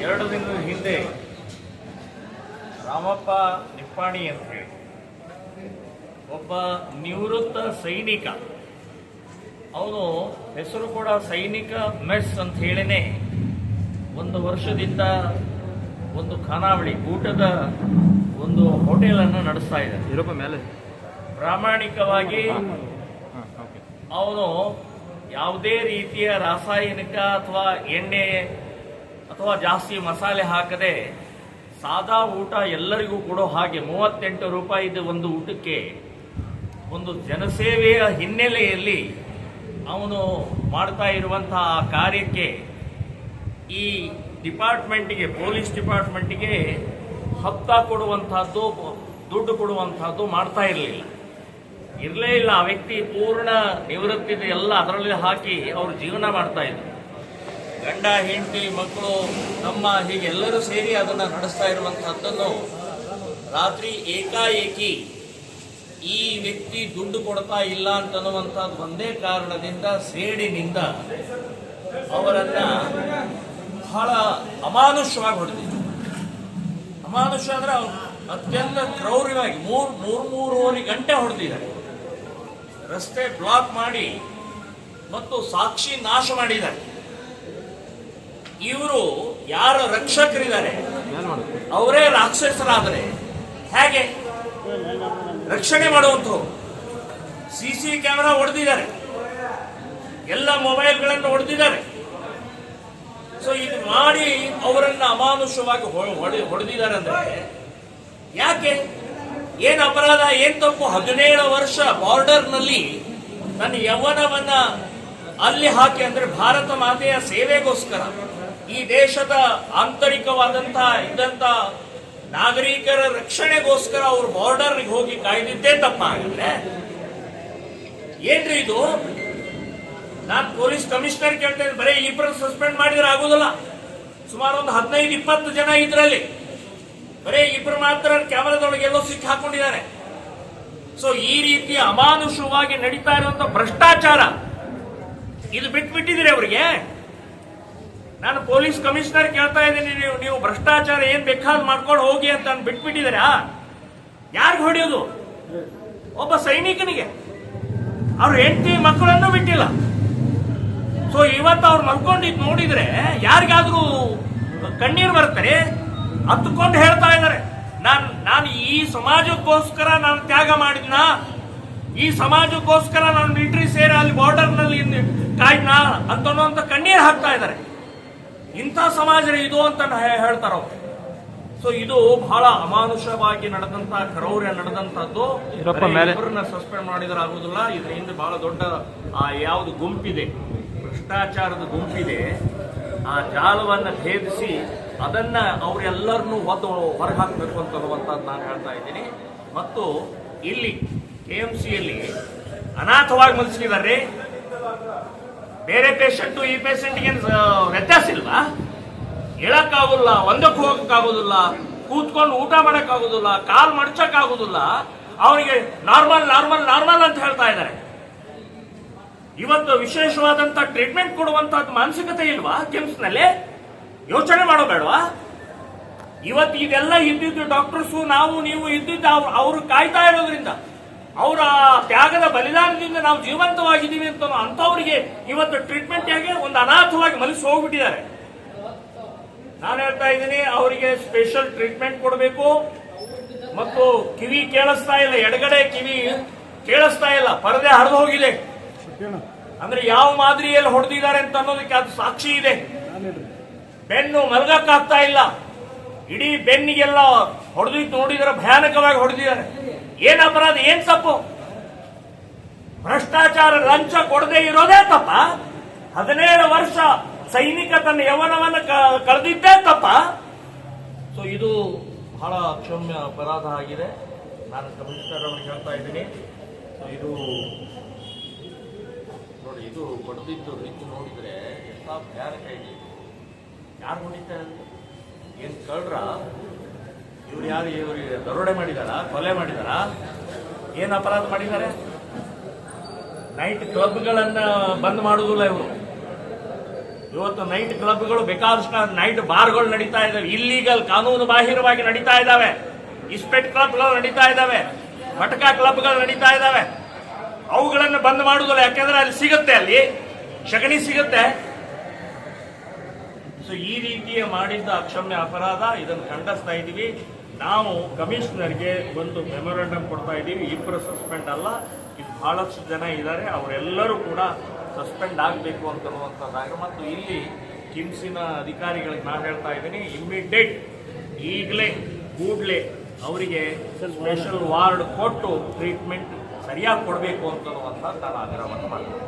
ಎರಡು ದಿನದ ಹಿಂದೆ ರಾಮಪ್ಪ ನಿಪ್ಪಾಣಿ ಅಂತ ಹೇಳಿ ಒಬ್ಬ ನಿವೃತ್ತ ಸೈನಿಕ. ಅವನು ಹೆಸರು ಕೂಡ ಸೈನಿಕ ಮೆಸ್ ಅಂತ ಹೇಳಿನೇ ಒಂದು ವರ್ಷದಿಂದ ಒಂದು ಖಾನಾವಳಿ ಊಟದ ಒಂದು ಹೋಟೆಲನ್ನು ನಡೆಸ್ತಾ ಇದ್ದಾನೆ. ಮೇಲೆ? ಪ್ರಾಮಾಣಿಕವಾಗಿ ಅವನು ಯಾವುದೇ ರೀತಿಯ ರಾಸಾಯನಿಕ ಅಥವಾ ಎಣ್ಣೆ ಅಥವಾ ಜಾಸ್ತಿ ಮಸಾಲೆ ಹಾಕದೆ ಸಾದಾ ಊಟ ಎಲ್ಲರಿಗೂ ಕೊಡೋ ಹಾಗೆ ಮೂವತ್ತೆಂಟು ರೂಪಾಯಿದ ಒಂದು ಊಟಕ್ಕೆ ಒಂದು ಜನಸೇವೆಯ ಹಿನ್ನೆಲೆಯಲ್ಲಿ ಅವನು ಮಾಡ್ತಾ ಇರುವಂತಹ ಕಾರ್ಯಕ್ಕೆ ಈ ಡಿಪಾರ್ಟ್ಮೆಂಟಿಗೆ, ಪೊಲೀಸ್ ಡಿಪಾರ್ಟ್ಮೆಂಟಿಗೆ ಹತ್ತ ಕೊಡುವಂಥದ್ದು, ದುಡ್ಡು ಕೊಡುವಂಥದ್ದು ಮಾಡ್ತಾ ಇರಲಿಲ್ಲ. ಇರಲೇ ಇಲ್ಲ, ಆ ವ್ಯಕ್ತಿ ಪೂರ್ಣ ನಿವೃತ್ತಿದ ಎಲ್ಲ ಅದರಲ್ಲಿ ಹಾಕಿ ಅವರು ಜೀವನ ಮಾಡ್ತಾ ಇದ್ರು. ಗಂಡ, ಹೆಂಡತಿ, ಮಕ್ಕಳು, ತಮ್ಮ ಹೀಗೆ ಎಲ್ಲರೂ ಸೇರಿ ಅದನ್ನು ನಡೆಸ್ತಾ ಇರುವಂತಹದ್ದನ್ನು ರಾತ್ರಿ ಏಕಾಏಕಿ ಈ ವ್ಯಕ್ತಿ ದುಡ್ಡು ಕೊಡ್ತಾ ಇಲ್ಲ ಅಂತನ್ನುವಂಥದ್ದು ಒಂದೇ ಕಾರಣದಿಂದ ಸೇಡಿನಿಂದ ಅವರನ್ನ ಬಹಳ ಅಮಾನುಷವಾಗಿ ಹೊಡೆದಿದ್ರು. ಅಮಾನುಷ ಅಂದ್ರೆ ಅವ್ರು ಅತ್ಯಂತ ಕ್ರೌರ್ಯವಾಗಿ ಮೂರ್ ಮೂರ್ ಮೂರುವರೆ ಗಂಟೆ ಹೊಡೆದಿದ್ದಾರೆ. ರಸ್ತೆ ಬ್ಲಾಕ್ ಮಾಡಿ ಮತ್ತು ಸಾಕ್ಷಿ ನಾಶ ಮಾಡಿದ್ದಾರೆ. ಇವರು ಯಾರ ರಕ್ಷಕರಿದ್ದಾರೆ? ಅವರೇ ರಾಕ್ಷಸರಾದರೆ ಹೇಗೆ? ರಕ್ಷಣೆ ಮಾಡುವಂಥವ್ರು. ಸಿ ಸಿ ಕ್ಯಾಮೆರಾ ಹೊಡೆದಿದ್ದಾರೆ. ಎಲ್ಲ ಮೊಬೈಲ್ಗಳನ್ನು ಹೊಡೆದಿದ್ದಾರೆ. ಸೊ ಇದು ಮಾಡಿ ಅವರನ್ನ ಅಮಾನುಷವಾಗಿ ಹೊಡೆದಿದ್ದಾರೆ ಅಂದ್ರೆ ಯಾಕೆ? ಏನ್ ಅಪರಾಧ, ಏನ್ ತಪ್ಪು? ಹದಿನೇಳು ವರ್ಷ ಬಾರ್ಡರ್ನಲ್ಲಿ ನನ್ನ ಯೌವನವನ್ನ ಅಲ್ಲಿ ಹಾಕಿ ಅಂದ್ರೆ ಭಾರತ ಮಾತೆಯ ಸೇವೆಗೋಸ್ಕರ ಈ ದೇಶದ ಆಂತರಿಕವಾದಂತಹ ಇದ್ದಂತ ನಾಗರಿಕರ ರಕ್ಷಣೆಗೋಸ್ಕರ ಅವರು ಬಾರ್ಡರ್ ಹೋಗಿ ಕಾಯ್ದಿದ್ದೇ ತಪ್ಪ ಆಗಿದ್ರೆ ಏನ್ರಿ ಇದು? ನಾನು ಪೊಲೀಸ್ ಕಮಿಷನರ್ ಕೇಳ್ತೇನೆ ಬರೀ ಇಬ್ಬರು ಸಸ್ಪೆಂಡ್ ಮಾಡಿದ್ರೆ ಆಗುದಿಲ್ಲ ಸುಮಾರು ಒಂದು ಹದಿನೈದು, ಇಪ್ಪತ್ತು ಜನ ಇದ್ರಲ್ಲಿ. ಬರೀ ಇಬ್ರು ಮಾತ್ರ ಕ್ಯಾಮರಾದೊಳಗೆ ಎಲ್ಲೋ ಸಿಕ್ಕಿ ಹಾಕೊಂಡಿದ್ದಾರೆ. ಸೊ ಈ ರೀತಿ ಅಮಾನುಷವಾಗಿ ನಡೀತಾ ಇರುವಂತ ಭ್ರಷ್ಟಾಚಾರ. ಇದು ಬಿಟ್ಬಿಟ್ಟಿದ್ದೀರಿ ಅವರಿಗೆ. ನಾನು ಪೊಲೀಸ್ ಕಮಿಷನರ್ ಕೇಳ್ತಾ ಇದ್ದೀನಿ ನೀವು ನೀವು ಭ್ರಷ್ಟಾಚಾರ ಏನ್ ಬೇಕಾದ್ ಮಾಡ್ಕೊಂಡು ಹೋಗಿ ಅಂತ ನಾನು ಬಿಟ್ಬಿಟ್ಟಿದ್ದೀರಾ? ಯಾರಿಗೆ ಹೊಡೆಯೋದು? ಒಬ್ಬ ಸೈನಿಕನಿಗೆ. ಅವ್ರ ಹೆಂಡತಿ ಮಕ್ಕಳನ್ನು ಬಿಟ್ಟಿಲ್ಲ. ಸೊ ಇವತ್ತು ಅವ್ರು ಮಲ್ಕೊಂಡಿದ್ ನೋಡಿದ್ರೆ ಯಾರಿಗಾದ್ರೂ ಕಣ್ಣೀರು ಬರ್ತಾರೆ ಹತ್ತುಕೊಂಡು ಹೇಳ್ತಾ ಇದ್ದಾರೆ. ನಾನು ನಾನು ಈ ಸಮಾಜಕ್ಕೋಸ್ಕರ ನಾನು ತ್ಯಾಗ ಮಾಡಿದ್ನ? ಈ ಸಮಾಜಕ್ಕೋಸ್ಕರ ನಾನು ಮಿಲಿಟರಿ ಸೇರಿ ಅಲ್ಲಿ ಬಾರ್ಡರ್ನಲ್ಲಿ ಕಾಯ್ದ್ನ? ಅಂತ ಕಣ್ಣೀರು ಹಾಕ್ತಾ ಇದ್ದಾರೆ. ಇಂಥ ಸಮಾಜ ಇದು ಅಂತ ಹೇಳ್ತಾರ ಅವ್ರು. ಸೊ ಇದು ಬಹಳ ಅಮಾನುಷವಾಗಿ ನಡೆದಂತ ಕ್ರೌರ್ಯ ನಡೆದಂತದ್ದು ಇಬ್ಬರನ್ನ. ಸಸ್ಪೆಂಡ್ ಮಾಡಿದ್ರೆ ಆಗುದಿಲ್ಲ ಇದ್ರ ಹಿಂದೆ ಬಹಳ ದೊಡ್ಡ ಆ ಯಾವುದು ಗುಂಪಿದೆ. ಭ್ರಷ್ಟಾಚಾರದ ಗುಂಪಿದೆ. ಆ ಜಾಲವನ್ನು ಭೇದಿಸಿ ಅದನ್ನು ಅವರೆಲ್ಲರನ್ನೂ ಒದ್ದು ಹೊರಗೆ ಹಾಕಬೇಕು ಅಂತ ಅನ್ನುವಂಥದ್ದು ನಾನು ಹೇಳ್ತಾ ಇದ್ದೀನಿ. ಮತ್ತು ಇಲ್ಲಿ ಕೆ ಎಂ ಸಿಯಲ್ಲಿ ಅನಾಥವಾಗಿ ಮಲಸಿದ್ದಾರೆ ಬೇರೆ ಪೇಷಂಟು ಈ ಪೇಷಂಟ್ಗೆ ವ್ಯತ್ಯಾಸ ಇಲ್ವಾ? ಹೇಳಕ್ಕಾಗಲ್ಲ ಒಂದಕ್ಕೆ ಹೋಗಕ್ಕಾಗೋದಿಲ್ಲ, ಕೂತ್ಕೊಂಡು ಊಟ ಮಾಡೋಕ್ಕಾಗೋದಿಲ್ಲ, ಕಾಲ್ ಮಡಚಕ್ಕಾಗೋದಿಲ್ಲ. ಅವನಿಗೆ ನಾರ್ಮಲ್ ನಾರ್ಮಲ್ ನಾರ್ಮಲ್ ಅಂತ ಹೇಳ್ತಾ ಇದ್ದಾರೆ. ಇವತ್ತು ವಿಶೇಷವಾದಂತ ಟ್ರೀಟ್ಮೆಂಟ್ ಕೊಡುವಂತಹದ್ದು ಮಾನಸಿಕತೆ ಇಲ್ವಾ ಕಿಮ್ಸ್ನಲ್ಲಿ ಯೋಚನೆ ಮಾಡೋ ಬೇಡವಾ? ಇವತ್ತು ಇದೆಲ್ಲ ಇದ್ದಿದ್ದು ಡಾಕ್ಟರ್ಸು ನಾವು, ನೀವು ಇದ್ದಿದ್ದು ಅವ್ರು ಅವರು ಕಾಯ್ತಾ ಇರೋದ್ರಿಂದ, ಅವರ ತ್ಯಾಗದ ಬಲಿದಾನದಿಂದ ನಾವು ಜೀವಂತವಾಗಿದ್ದೀವಿ ಅಂತ ಅಂತವರಿಗೆ ಇವತ್ತು ಟ್ರೀಟ್ಮೆಂಟ್ ಆಗಿ ಒಂದು ಅನಾಥವಾಗಿ ಮನಸ್ಸು ಹೋಗ್ಬಿಟ್ಟಿದ್ದಾರೆ. ನಾನು ಹೇಳ್ತಾ ಇದ್ದೀನಿ, ಅವರಿಗೆ ಸ್ಪೆಷಲ್ ಟ್ರೀಟ್ಮೆಂಟ್ ಕೊಡಬೇಕು. ಮತ್ತು ಕಿವಿ ಕೇಳಿಸ್ತಾ ಇಲ್ಲ, ಎಡಗಡೆ ಕಿವಿ ಕೇಳಿಸ್ತಾ ಇಲ್ಲ, ಪರದೆ ಹರಿದು ಹೋಗಿದೆ. ಅಂದ್ರೆ ಯಾವ ಮಾದರಿಯಲ್ಲಿ ಹೊಡೆದಿದ್ದಾರೆ ಅಂತ ಅನ್ನೋದಕ್ಕೆ ಅದು ಸಾಕ್ಷಿ ಇದೆ. ಬೆನ್ನು ಮಲಗಕ್ಕಾಗ್ತಾ ಇಲ್ಲ. ಇಡೀ ಬೆನ್ನಿಗೆಲ್ಲ ಹೊಡೆದಿದ್ದು ನೋಡಿದ್ರೆ ಭಯಾನಕವಾಗಿ ಹೊಡೆದಿದ್ದಾರೆ. ಏನ್ ಅಪರಾಧ ಏನ್ ತಪ್ಪು? ಭ್ರಷ್ಟಾಚಾರ ಲಂಚ ಕೊಡದೆ ಇರೋದೇ ತಪ್ಪ. ಹದಿನೇಳು ವರ್ಷ ಸೈನಿಕ ತನ್ನ ಯವನವನ್ನು ಕಳೆದಿದ್ದೇ ತಪ್ಪ. ಸೊ ಇದು ಬಹಳ ಕ್ಷಮ್ಯ ಅಪರಾಧ ಆಗಿದೆ. ನಾನು ಕಮಿಷನರ್ ಅವ್ರಿಗೆ ಹೇಳ್ತಾ ಇದ್ದೀನಿ. ಸೊ ಇದು ಇದು ಹೊಡೆದಿದ್ದು ರೀತಿ ನೋಡಿದ್ರೆ ಎಂತ ಭಯಾನಕ ಇದೆ. ಯಾರು ಹೊಡಿತಾರೆ ಏನು ಕಳ್ರ? ಇವ್ರು ಯಾರು ಇವ್ರಿಗೆ ದರೋಡೆ ಮಾಡಿದಾರ? ಕೊಲೆ ಮಾಡಿದಾರ? ಏನು ಅಪರಾಧ ಮಾಡಿದ್ದಾರೆ? ನೈಟ್ ಕ್ಲಬ್ಗಳನ್ನು ಬಂದ್ ಮಾಡುವುದಿಲ್ಲ ಇವರು. ಇವತ್ತು ನೈಟ್ ಕ್ಲಬ್ಗಳು ಬೇಕಾದಷ್ಟು ನೈಟ್ ಬಾರ್ಗಳು ನಡೀತಾ ಇದ್ದಾವೆ. ಇಲ್ಲೀಗಲ್ ಕಾನೂನು ಬಾಹಿರವಾಗಿ ನಡೀತಾ ಇದ್ದಾವೆ. ಇಸ್ಪೆಟ್ ಕ್ಲಬ್ಗಳು ನಡೀತಾ ಇದ್ದಾವೆ. ಮಟಕಾ ಕ್ಲಬ್ಗಳು ನಡೀತಾ ಇದ್ದಾವೆ. ಅವುಗಳನ್ನು ಬಂದ್ ಮಾಡುವುದಿಲ್ಲ, ಯಾಕೆಂದ್ರೆ ಅಲ್ಲಿ ಸಿಗುತ್ತೆ ಅಲ್ಲಿ. ಶಗಣಿ ಸಿಗುತ್ತೆ. ಸೊ ಈ ರೀತಿಯ ಮಾಡಿದ್ದ ಅಕ್ಷಮ್ಯ ಅಪರಾಧ, ಇದನ್ನು ಖಂಡಿಸ್ತಾ ಇದ್ದೀವಿ. ನಾವು ಕಮಿಷನರ್ಗೆ ಒಂದು ಮೆಮೊರಂಡಮ್ ಕೊಡ್ತಾ ಇದ್ದೀವಿ. ಇಬ್ಬರು ಸಸ್ಪೆಂಡ್ ಅಲ್ಲ, ಇದು ಬಹಳಷ್ಟು ಜನ ಇದ್ದಾರೆ. ಅವರೆಲ್ಲರೂ ಕೂಡ ಸಸ್ಪೆಂಡ್ ಆಗಬೇಕು ಅಂತನ್ನುವಂಥದ್ದಾಗಿ ಮತ್ತು ಇಲ್ಲಿ ಕಿಮ್ಸಿನ ಅಧಿಕಾರಿಗಳಿಗೆ ನಾನು ಹೇಳ್ತಾ ಇದ್ದೀನಿ ಇಮ್ಮಿಡಿಯೇಟ್ ಈಗಲೇ, ಕೂಡಲೇ ಅವರಿಗೆ ಸ್ಪೆಷಲ್ ವಾರ್ಡ್ ಕೊಟ್ಟು ಟ್ರೀಟ್ಮೆಂಟ್ ಸರಿಯಾಗಿ ಕೊಡಬೇಕು ಅಂತನ್ನುವಂಥ ನಾನು ಆಗ್ರಹವನ್ನು ಮಾಡ್ತೀನಿ.